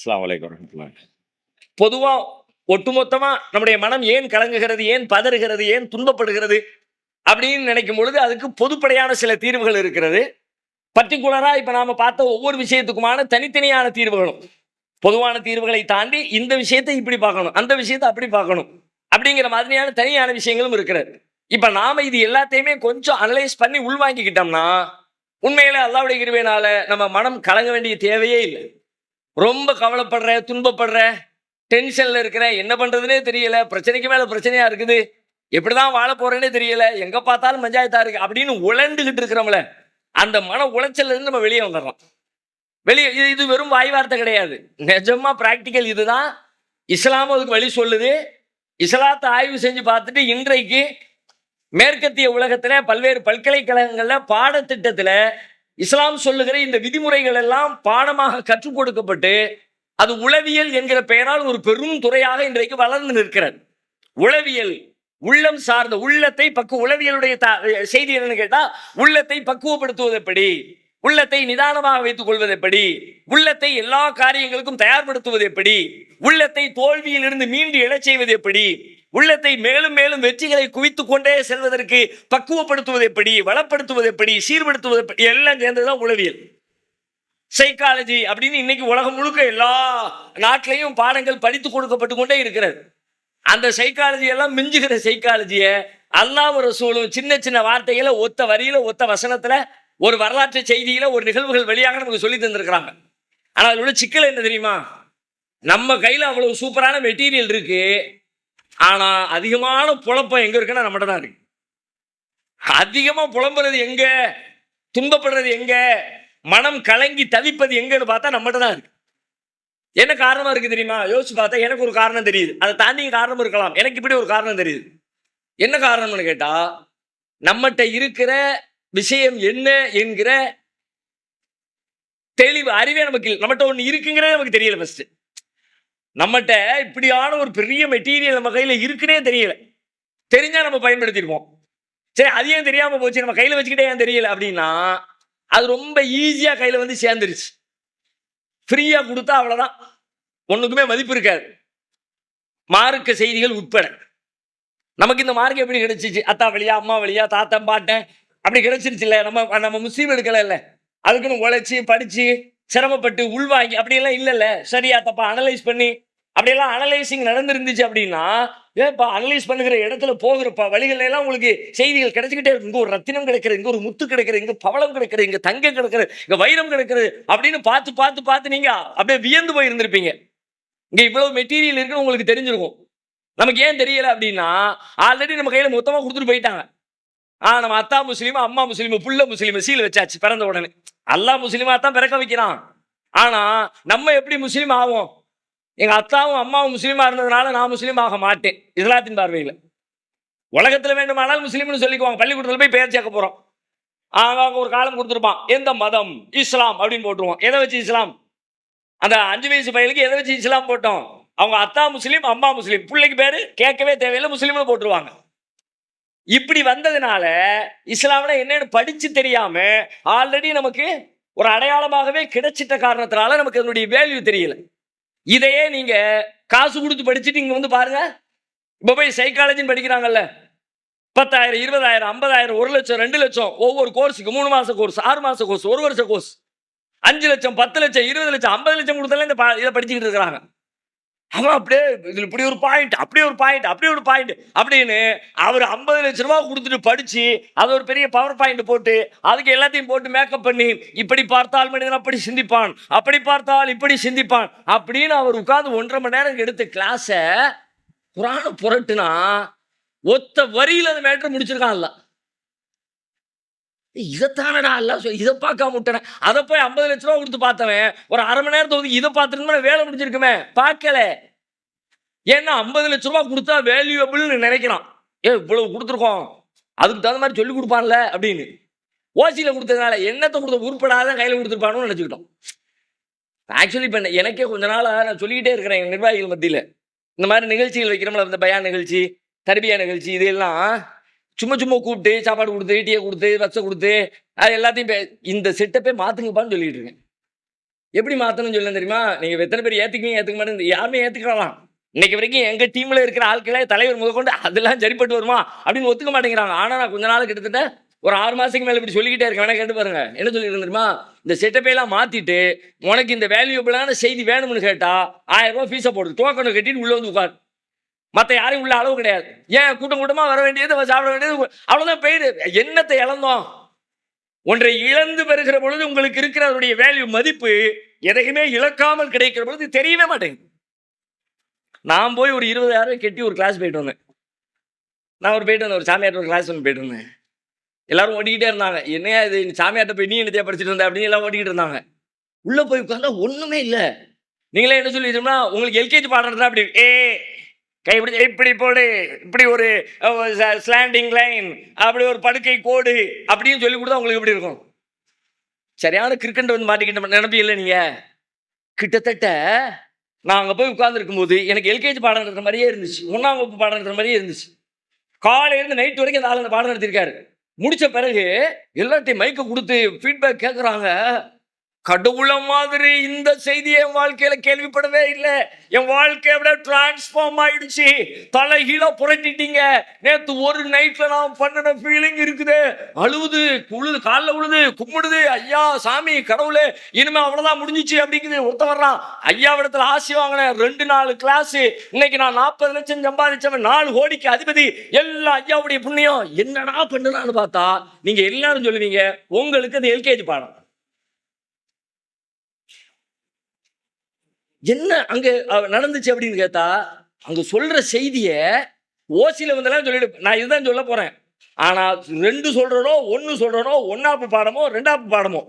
அஸ்ஸலாமு அலைக்கும் வரஹ்மத்துல்லாஹி பொதுவா ஒட்டுமொத்தமா நம்முடைய மனம் ஏன் கலங்குகிறது ஏன் பதறுகிறது ஏன் துன்பப்படுகிறது அப்படின்னு நினைக்கும் பொழுது அதுக்கு பொதுப்படையான சில தீர்வுகள் இருக்கிறது. பர்டிகுலரா இப்ப நாம பார்த்த ஒவ்வொரு விஷயத்துக்குமான தனித்தனியான தீர்வுகளும். பொதுவான தீர்வுகளை தாண்டி இந்த விஷயத்தை இப்படி பார்க்கணும் அந்த விஷயத்தை அப்படி பார்க்கணும் அப்படிங்கிற மாதிரியான தனியான விஷயங்களும் இருக்கிறது. இப்ப நாம இது எல்லாத்தையுமே கொஞ்சம் அனலைஸ் பண்ணி உள்வாங்கிக்கிட்டோம்னா உண்மையில அல்லாவுடைய கிருபையினால நம்ம மனம் கலங்க வேண்டிய தேவையே இல்லை. ரொம்ப கவலைப்படுற துன்பப்படுற டென்ஷன்ல இருக்கிற என்ன பண்ணுறதுனே தெரியல பிரச்சனைக்கு மேல பிரச்சனையா இருக்குது. எப்படிதான் வாழ போகிறேனே தெரியல எங்க பார்த்தாலும் பஞ்சாயத்தா இருக்கு அப்படின்னு உழண்டுகிட்டு இருக்கிறோம்ல அந்த மன உளைச்சல்லேருந்து நம்ம வெளியே வந்துடுறோம். வெளியே இது இது வெறும் வாய் வார்த்தை கிடையாது. நிஜமா பிராக்டிக்கல் இதுதான். இஸ்லாம் அதுக்கு வழி சொல்லுது. இஸ்லாத்தை ஆய்வு செஞ்சு பார்த்துட்டு இன்றைக்கு மேற்கத்திய உலகத்துல பல்வேறு பல்கலைக்கழகங்கள்ல பாடத்திட்டத்துல இஸ்லாம் சொல்லுகிற இந்த விதிமுறைகள் எல்லாம் பாடமாக கற்றுக் கொடுக்கப்பட்டு அது உளவியல் என்கிற பெயரால் ஒரு பெரும் துறையாக இன்றைக்கு வளர்ந்து நிற்கிறது. உளவியல் உள்ளம் சார்ந்த உள்ளத்தை பக்கு உளவியலுடைய செய்தி என்னன்னு கேட்டால் உள்ளத்தை பக்குவப்படுத்துவது எப்படி? உள்ளத்தை நிதானமாக வைத்துக் கொள்வது எப்படி? உள்ளத்தை எல்லா காரியங்களுக்கும் தயார்படுத்துவது எப்படி? உள்ளத்தை தோல்வியிலிருந்து மீண்டு எழச் செய்வது எப்படி? உள்ளத்தை மேலும் மேலும் வெற்றிகளை குவித்துக் கொண்டே செல்வதற்கு பக்குவப்படுத்துவது எப்படி? வளப்படுத்துவது எப்படி? சீர்படுத்துவது எப்படி? எல்லாம் சேர்ந்ததுதான் உளவியல். சைக்காலஜி அப்படின்னு இன்னைக்கு உலகம் முழுக்க எல்லா நாட்டிலையும் பாடங்கள் படித்து கொடுக்கப்பட்டு கொண்டே இருக்கிறது. அந்த சைக்காலஜி எல்லாம் மிஞ்சுகிற சைக்காலஜியை அல்லாஹ் சூழும் சின்ன சின்ன வார்த்தைகளை ஒத்த வரியில ஒத்த வசனத்துல ஒரு வரலாற்று செய்தியில் ஒரு நிகழ்வுகள் வெளியாக நமக்கு சொல்லி தந்திருக்கிறாங்க. ஆனால் அதில் உள்ள சிக்கல் என்ன தெரியுமா? நம்ம கையில் அவ்வளோ சூப்பரான மெட்டீரியல் இருக்கு. ஆனால் அதிகமான புழப்பம் எங்கே இருக்குன்னா நம்மகிட்ட தான் இருக்கு. அதிகமாக புலம்புறது எங்க? துன்பப்படுறது எங்க? மனம் கலங்கி தவிப்பது எங்கன்னு பார்த்தா நம்மகிட்ட தான் இருக்கு. என்ன காரணமாக இருக்குது தெரியுமா? யோசிச்சு பார்த்தா எனக்கு ஒரு காரணம் தெரியுது. அதை தாண்டி காரணம் இருக்கலாம். எனக்கு இப்படி ஒரு காரணம் தெரியுது. என்ன காரணம்னு கேட்டால் நம்மகிட்ட இருக்கிற விஷயம் என்ன என்கிற தெளிவு அறிவே நமக்கு நம்மகிட்ட ஒன்று இருக்குங்கிறதே நமக்கு தெரியல ஃபர்ஸ்ட் நம்மகிட்ட இப்படியான ஒரு பெரிய மெட்டீரியல் நம்ம கையில் இருக்குன்னே தெரியல. தெரிஞ்சால் நம்ம பயன்படுத்தியிருக்கோம் சரி அது ஏன் தெரியாமல் போச்சு? நம்ம கையில் வச்சுக்கிட்டே ஏன் தெரியல அப்படின்னா அது ரொம்ப ஈஸியாக கையில் வந்து சேர்ந்துருச்சு. ஃப்ரீயாக கொடுத்தா அவ்வளோதான் ஒன்றுக்குமே மதிப்பு இருக்காது. மார்க்க செய்திகள் உட்பட. நமக்கு இந்த மார்க் எப்படி கிடைச்சிச்சு? அத்தா வழியா அம்மா வழியா தாத்தன் பாட்டன் அப்படி கிடைச்சிருச்சு இல்லை நம்ம நம்ம முஸ்லீம் எடுக்கல இல்லை அதுக்குன்னு உழைச்சி படித்து சிரமப்பட்டு உள்வாங்கி அப்படியெல்லாம் இல்லைல்ல. சரியா தப்பா அனலைஸ் பண்ணி அப்படியெல்லாம் அனலைசிங் நடந்துருந்துச்சு அப்படின்னா ஏப்பா அனலைஸ் பண்ணுகிற இடத்துல போகிறப்ப வழிகள் எல்லாம் உங்களுக்கு செய்திகள் கிடைச்சிக்கிட்டே இருக்கும். இங்கே ஒரு ரத்தினம் கிடைக்கிறது இங்கே ஒரு முத்து கிடைக்கிறது இங்கே பவளம் கிடைக்கிறது இங்கே தங்கம் கிடைக்கிறது இங்கே வைரம் கிடைக்கிறது அப்படின்னு பார்த்து பார்த்து பார்த்து நீங்கள் அப்படியே வியந்து போய் இருந்திருப்பீங்க இவ்வளோ மெட்டீரியல் இருக்குன்னு உங்களுக்கு தெரிஞ்சிருக்கும். நமக்கு ஏன் தெரியல அப்படின்னா ஆல்ரெடி நம்ம கையில் மொத்தமாக கொடுத்துட்டு போயிட்டாங்க. ஆ நம்ம அத்தா முஸ்லீம் அம்மா முஸ்லீம் புள்ள முஸ்லீம் சீல் வச்சாச்சு பிறந்த உடனே. அல்லா முஸ்லீமா தான் பிறக்க வைக்கிறான். ஆனா நம்ம எப்படி முஸ்லீம் ஆகும் எங்க அத்தாவும் அம்மாவும் முஸ்லீமா இருந்ததுனால நான் முஸ்லீம் ஆக மாட்டேன். இஸ்லாத்தின் பார்வையில். உலகத்தில் வேண்டுமானால் முஸ்லீம்னு சொல்லிக்குவாங்க. பள்ளிக்கூடத்தில் போய் பெயர் சேர்க்க போறோம். அவங்க அவங்க ஒரு காலம் கொடுத்துருப்பான். எந்த மதம்? இஸ்லாம் அப்படின்னு போட்டுருவோம். எதை வச்சு இஸ்லாம்? அந்த அஞ்சு வயசு பையனுக்கு எதை வச்சு இஸ்லாம் போட்டோம்? அவங்க அத்தா முஸ்லீம் அம்மா முஸ்லீம். பிள்ளைக்கு பேர் கேட்கவே தேவையில்லை முஸ்லீம்னு போட்டுருவாங்க. இப்படி வந்ததுனால இஸ்லாம்னா என்னன்னு படிச்சு தெரியாம ஆல்ரெடி நமக்கு ஒரு அடையாளமாகவே கிடைச்சிட்ட காரணத்தினால நமக்கு அதனுடைய வேல்யூ தெரியல. இதையே நீங்க காசு கொடுத்து படிச்சுட்டு இங்க வந்து பாருங்க. இப்ப போய் சைக்காலஜின்னு படிக்கிறாங்கல்ல. பத்தாயிரம் இருபதாயிரம் ஐம்பதாயிரம் ஒரு லட்சம் ரெண்டு லட்சம் ஒவ்வொரு கோர்ஸுக்கு மூணு மாச கோர்ஸ் ஆறு மாச கோர்ஸ் ஒரு வருஷ கோர்ஸ் அஞ்சு லட்சம் பத்து லட்சம் இருபது லட்சம் ஐம்பது லட்சம் கொடுத்தாலும் இந்த இதை படிச்சுக்கிட்டு இருக்கிறாங்க. அவன் அப்படியே இதுல இப்படி ஒரு பாயிண்ட் அப்படி ஒரு பாயிண்ட் அப்படி ஒரு பாயிண்ட் அப்படின்னு அவர் ஐம்பது லட்ச ரூபா கொடுத்துட்டு படிச்சு அது ஒரு பெரிய பவர் பாயிண்ட் போட்டு அதுக்கு எல்லாத்தையும் போட்டு மேக்கப் பண்ணி இப்படி பார்த்தால் மனிதன் அப்படி சிந்திப்பான் அப்படி பார்த்தால் இப்படி சிந்திப்பான் அப்படின்னு அவர் உட்காந்து ஒன்றரை மணி நேரம் எடுத்த கிளாஸை குரான புரட்டுனா ஒத்த வரியில் அந்த மேட்டர் முடிச்சிருக்கான்ல. இதைத்தானடா அல்ல இதை பார்க்காம விட்டேன். அதை போய் ஐம்பது லட்ச ரூபா கொடுத்து பார்த்தவன் ஒரு அரை மணி நேரத்தை ஒதுக்கி இதை பார்த்துருந்தா வேலை முடிஞ்சிருக்குமே. பார்க்கல. ஏன்னா ஐம்பது லட்ச ரூபா கொடுத்தா வேல்யூபிள்னு நினைக்கிறான். ஏ இவ்வளவு கொடுத்துருக்கோம். அதுக்கு தகுந்த மாதிரி சொல்லி கொடுப்பான்ல அப்படின்னு. ஓசியில் கொடுத்ததுனால என்னத்தை கொடுத்த உருப்படாத கையில் கொடுத்துருப்பானு நினச்சிக்கிட்டோம். ஆக்சுவலி இப்போ எனக்கே கொஞ்ச நாளாக நான் சொல்லிக்கிட்டே இருக்கிறேன் எங்கள் நிர்வாகிகள் மத்தியில். இந்த மாதிரி நிகழ்ச்சிகள் வைக்கிறோம்ல இந்த பயான் நிகழ்ச்சி தர்பியா நிகழ்ச்சி இதெல்லாம் சும்மா சும்மா கூப்பிட்டு சாப்பாடு கொடுத்து டீயை கொடுத்து வச்ச கொடுத்து அது எல்லாத்தையும் பே- இந்த செட்டப்பே மாற்றுங்கப்பான்னு சொல்லிட்டு இருக்கேன். எப்படி மாற்றணும்னு சொல்ல தெரியுமா? நீங்கள் எத்தனை பேர் ஏத்துக்கீங்க ஏற்றுக்க மாட்டேங்க யாருமே ஏற்றுக்கலாம் இன்னைக்கு வரைக்கும் எங்கள் டீமில் இருக்கிற ஆட்களே தலைவர் முதற்கொண்டு அதெல்லாம் சரிப்பட்டு வருமா? அப்படின்னு ஒத்துக்க மாட்டேங்கிறாங்க. ஆனால் நான் கொஞ்ச நாள் கிட்டத்தட்ட ஒரு ஆறு மாதத்துக்கு மேலே இப்படி சொல்லிக்கிட்டே இருக்கேன். வேணா கேட்டு பாருங்க. என்ன சொல்லிட்டு தெரியுமா? இந்த செட்டப்பையெல்லாம் மாற்றிட்டு உனக்கு இந்த வேல்யூபிளான செய்தி வேணும்னு கேட்டால் ஆயிரம் ரூபா ஃபீஸை போடுது டோக்கனை கட்டிட்டு உள்ளே வந்து உட்கார். மற்ற யாரையும் உள்ள அளவு கிடையாது. ஏன்? கூட்டம் கூட்டமாக வர வேண்டியது சாப்பிட வேண்டியது அவ்வளோதான் போயிடு என்னத்தை இழந்தோம்? ஒன்றை இழந்து பெறுகிற பொழுது உங்களுக்கு இருக்கிற அதனுடைய வேல்யூ மதிப்பு எதையுமே இழக்காமல் கிடைக்கிற பொழுது தெரியவே மாட்டேங்குது. நான் போய் ஒரு இருபதாயிரம் கட்டி ஒரு கிளாஸ் போயிட்டு வந்தேன். நான் ஒரு போயிட்டு வந்தேன் ஒரு சாமியார்ட்ட ஒரு கிளாஸ் ஒன்று போயிட்டு வந்தேன். எல்லாரும் ஓடிக்கிட்டே இருந்தாங்க. என்னையா இது? நீ சாமியார்ட்ட போய் நீ என்னத்தையா படிச்சுட்டு இருந்த அப்படின்னு எல்லாம் ஓடிக்கிட்டு இருந்தாங்க. உள்ளே போய் உட்காந்தா ஒன்றுமே இல்லை. நீங்களே என்ன சொல்லிட்டோம்னா உங்களுக்கு எல்கேஜி பாடுறதுனா அப்படி. ஏ கை இப்படி இப்படி போடு இப்படி ஒரு ஸ்லாண்டிங் லைன் அப்படி ஒரு படுக்கை கோடு அப்படின்னு சொல்லி கொடுத்தா உங்களுக்கு எப்படி இருக்கும்? சரியான கிரிக்கெட் வந்து மாட்டிக்கிட்ட நினைப்பீங்க இல்லை நீங்க. கிட்டத்தட்ட நான் அங்கே போய் உட்கார்ந்துருக்கும் போது எனக்கு எல்கேஜி பாடம் நடத்துற மாதிரியே இருந்துச்சு. ஒன்றாம் வகுப்பு பாடம் நடத்துற மாதிரியே இருந்துச்சு. காலையிலேருந்து நைட் வரைக்கும் அந்த ஆள் அந்த பாடம் நடத்திருக்காரு முடித்த பிறகு எல்லாத்தையும் மைக்கை கொடுத்து ஃபீட்பேக் கேட்குறாங்க கடவுள மாதிரி இந்த செய்தியை என் வாழ்க்கையில கேள்விப்படவே இல்லை. என் வாழ்க்கை விட டிரான்ஸ்ஃபார்ம் ஆயிடுச்சு. தலைகீழா புரட்டிட்டீங்க. நேத்து ஒரு நைட்ல நான் பண்ணின ஃபீலிங் இருக்குது. அழுவுது உழுது காலில் உழுது கும்பிடுது. ஐயா சாமி கடவுளே இனிமே அவ்வளவுதான் முடிஞ்சிச்சு அப்படிங்குது. ஒருத்த வர்றான். ஐயாவிடத்துல ஆசி வாங்கினேன். ரெண்டு நாலு கிளாஸ் இன்னைக்கு நான் நாற்பது லட்சம் சம்பாதிச்சவன் நாலு கோடிக்கு அதிபதி. எல்லா ஐயாவுடைய புண்ணியம் என்னடா பண்ணுறான்னு பார்த்தா நீங்க எல்லாரும் சொல்லுவீங்க உங்களுக்கு அது எல்கேஜி பாடம். என்ன அங்கே நடந்துச்சு அப்படின்னு கேட்டா அங்கே சொல்ற செய்தியை ஓசியில் வந்தெல்லாம் சொல்லிடு நான் இதுதான் சொல்ல போறேன். ஆனால் ரெண்டு சொல்றனோ ஒன்று சொல்றனோ ஒன்னாப்பு பாடமோ ரெண்டாப்பு பாடமோ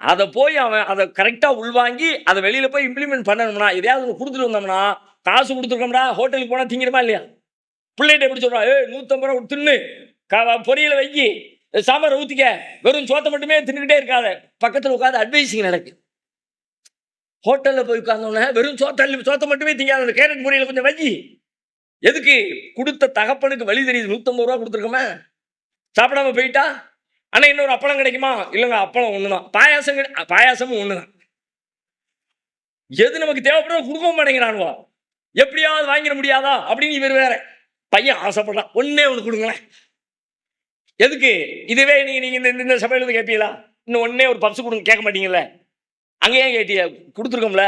அதை போய் அவன் அதை கரெக்டாக உள்வாங்கி அதை வெளியில் போய் இம்ப்ளிமெண்ட் பண்ணணும்னா எதையாவது ஒன்று கொடுத்துட்டு வந்தோம்னா காசு கொடுத்துருக்கோம்டா ஹோட்டலுக்கு போனால் திங்கிறமா இல்லையா? பிள்ளைகிட்ட எப்படி சொல்கிறான் ஏய் நூற்றம்பது ரூபா தின்னு பொரியலை வைக்கி சாம்பாரை ஊற்றிக்க வெறும் சோத்தை மட்டுமே தின்னுக்கிட்டே இருக்காத பக்கத்தில் உட்காந்து அட்வைஸிங் நடக்கு. ஹோட்டலில் போய் உட்கார்ந்தோன்னே வெறும் சோத்தல் சோத்தை மட்டுமே திங்காத கேரட் முறையில் கொஞ்சம் வைக்கி எதுக்கு? கொடுத்த தகப்பனுக்கு வழி தெரியுது. நூற்றம்பது ரூபா கொடுத்துருக்கோமே. சாப்பிடாம போயிட்டா? ஆனால் இன்னொரு அப்பளம் கிடைக்குமா? இல்லைங்க அப்பளம் ஒன்று தான் பாயாசம் பாயாசமும் ஒன்று தான் எது நமக்கு தேவைப்படுறது கொடுக்கவும் மாட்டேங்கிறானுவா. எப்படியாவது வாங்கிட முடியாதா? அப்படின்னு இவர் வேற. பையன் ஆசைப்படுறான். ஒன்னே ஒன்று கொடுங்களேன். எதுக்கு? இதுவே நீங்கள் நீங்கள் இந்த இந்த சபையில இருந்து கேட்பீங்களா இன்னும் ஒன்னே ஒரு பப்ஸ் கொடுங்க. கேட்க மாட்டீங்களே அங்கேயே ஏன் கேட்டிய? கொடுத்துருக்கோம்ல.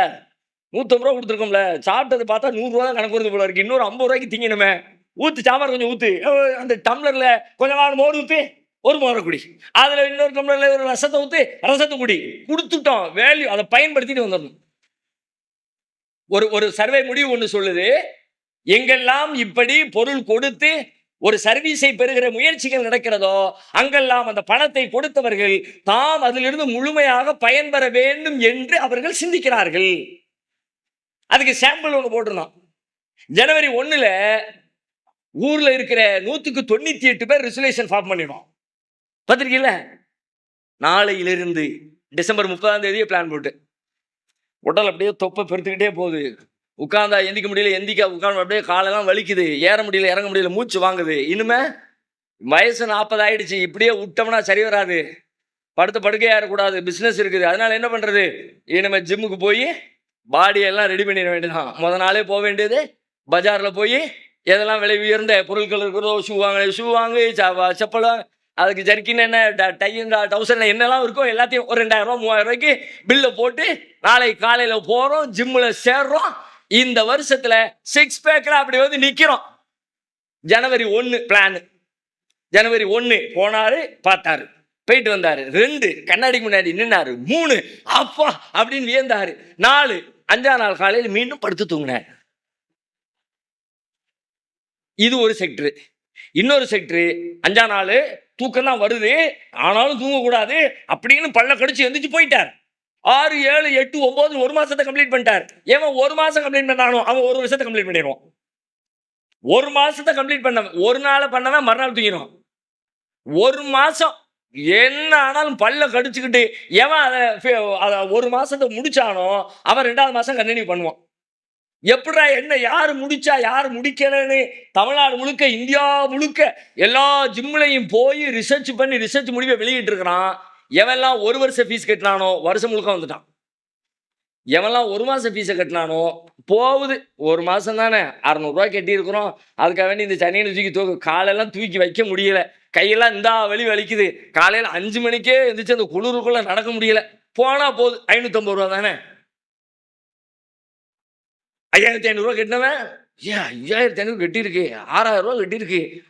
நூற்றம்பது ரூபா கொடுத்துருக்கோம்ல. சாப்பிட்டது பார்த்தா நூறுரூவா தான் கணக்கு வருது போல இருக்கு. இன்னொரு ஐம்பது ரூபாய்க்கு திங்கணுமே ஊற்று சாம்பார் கொஞ்சம் ஊற்று அந்த டம்ளரில் கொஞ்சம் நாலு மோர் ஊற்று ஒரு மோரை குடி. அதில் இன்னொரு டம்ளரில் ஒரு ரசத்தை ஊற்று ரசத்தை குடி. கொடுத்துட்டோம். வேல்யூ அதை பயன்படுத்திட்டு வந்துடணும். ஒரு ஒரு சர்வே முடிவு ஒன்று சொல்லுது. எங்கெல்லாம் இப்படி பொருள் கொடுத்து ஒரு சர்வீஸை பெறுகிற முயற்சிகள் நடக்கிறதோ அங்கெல்லாம் அந்த பணத்தை கொடுத்தவர்கள் தாம் அதிலிருந்து முழுமையாக பயன்பெற வேண்டும் என்று அவர்கள் சிந்திக்கிறார்கள். அதுக்கு சாம்பிள் ஒன்று போட்டிருந்தோம். ஜனவரி ஒன்றில் ஊரில் இருக்கிற நூற்றுக்கு தொண்ணூற்றி எட்டு பேர் ரிசுலேஷன் ஃபார்ம் பண்ணிடும் பார்த்திருக்கீங்கள? நாளையிலிருந்து டிசம்பர் முப்பதாம் தேதியே பிளான் போட்டு. உடல் அப்படியே தொப்பை பெருத்துக்கிட்டே போகுது. உட்காந்தா எந்திக்க முடியல எந்திக்கா உட்காந்து அப்படியே காலெல்லாம் வலிக்குது. ஏற முடியல இறங்க முடியல மூச்சு வாங்குது. இனிமே வயசு நாற்பது ஆயிடுச்சு. இப்படியே விட்டோம்னா சரி வராது. படுத்த படுக்கையா இருக்கக்கூடாது. பிஸ்னஸ் இருக்குது. அதனால என்ன பண்றது? இனிமே ஜிம்முக்கு போய் பாடியெல்லாம் ரெடி பண்ணிட வேண்டியதான் முத நாளே போக வேண்டியது. பஜாரில் போய் எதெல்லாம் விலை உயர்ந்த பொருட்கள் இருக்கிறதோ ஷூ வாங்க ஷூ வாங்கு செப்பல் அதுக்கு ஜர்க்கின் என்ன ட- டவுசர் என்னெல்லாம் இருக்கோ எல்லாத்தையும் ஒரு ரெண்டாயிரம் ரூபா மூவாயிரம் ரூபாய்க்கு பில்லை போட்டு நாளைக்கு காலையில் போகிறோம் ஜிம்மில் சேர்றோம். இந்த வருஷத்துல சிக்ஸ் பேக்கில் அப்படி வந்து நிற்கிறோம் ஜனவரி ஒன்று பிளான் ஜனவரி ஒன்று போனாரு பார்த்தாரு. போயிட்டு வந்தாரு. ரெண்டு கண்ணாடிக்கு முன்னாடி நின்னாரு. மூணு அப்பா அப்படின்னு வியந்தாரு. நாலு அஞ்சாம் நாள் காலையில் மீண்டும் படுத்து தூங்கினார். இது ஒரு செக்டர் இன்னொரு செக்டர் அஞ்சாம் நாள் தூக்கம் தான் வருது. ஆனாலும் தூங்கக்கூடாது. அப்படின்னு பல்ல கடிச்சு எந்திரிச்சு போயிட்டார். ஆறு ஏழு எட்டு ஒன்பது ஒரு மாசத்தை கம்ப்ளீட் பண்ணிட்டார். ஏன் ஒரு மாசம் கம்ப்ளீட் பண்ணானோ அவன் ஒரு வருஷத்தை கம்ப்ளீட் பண்ணிடுவான். ஒரு மாசத்தை கம்ப்ளீட் பண்ண ஒரு நாளை பண்ணவன் மறுநாள் தூங்கிடும் ஒரு மாசம் என்ன ஆனாலும் பல்ல கடிச்சுக்கிட்டு எவன் அதை அதை ஒரு மாசத்தை முடிச்சானோ அவன் ரெண்டாவது மாசம் கண்டினியூ பண்ணுவான். எப்படா என்ன யார் முடிச்சா யார் முடிக்கலன்னு தமிழ்நாடு முழுக்க இந்தியா முழுக்க எல்லா ஜிம்லையும் போய் ரிசர்ச் பண்ணி ரிசர்ச் முடிவை வெளியிட்டு இருக்கிறான் எவெல்லாம் ஒரு வருஷம் ஃபீஸ் கட்டினானோ வருஷம் முழுக்க வந்துட்டான். எவன்லாம் ஒரு மாதம் ஃபீஸை கட்டினானோ போகுது. ஒரு மாதம் தானே. அறநூறுரூவா கட்டியிருக்கிறோம். அதுக்காக வேண்டி இந்த சனியனை தூக்கி தூக்கு காலெல்லாம் தூக்கி வைக்க முடியல. கையெல்லாம் இந்தா வலி வலிக்குது. காலையில் அஞ்சு மணிக்கே எழுந்திரிச்சு அந்த குளிருக்குள்ளே நடக்க முடியல. போனால் போகுது ஐநூற்றம்பது ரூபா தானே? ஐயாயிரத்தி ஐநூறுரூவா கட்டினவன்? ஏன் ஐயாயிரத்தி ஐநூறு கட்டியிருக்கு. ஆறாயிரம் ரூபா கட்டியிருக்கு.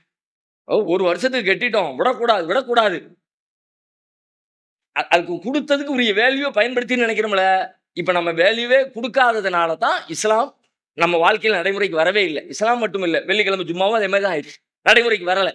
ஒரு வருஷத்துக்கு கட்டிட்டோம். விடக்கூடாது விடக்கூடாது. அதுக்கு கொடுத்ததுக்கு உரிய வேல்யூவை பயன்படுத்தின்னு நினைக்கிறோம்ல இப்போ நம்ம வேல்யூவே கொடுக்காததுனால தான் இஸ்லாம் நம்ம வாழ்க்கையில் நடைமுறைக்கு வரவே இல்லை. இஸ்லாம் மட்டும் இல்லை வெள்ளிக்கிழமை ஜும்மாவும் அதே மாதிரி தான் ஆயிடுச்சு. நடைமுறைக்கு வரலை.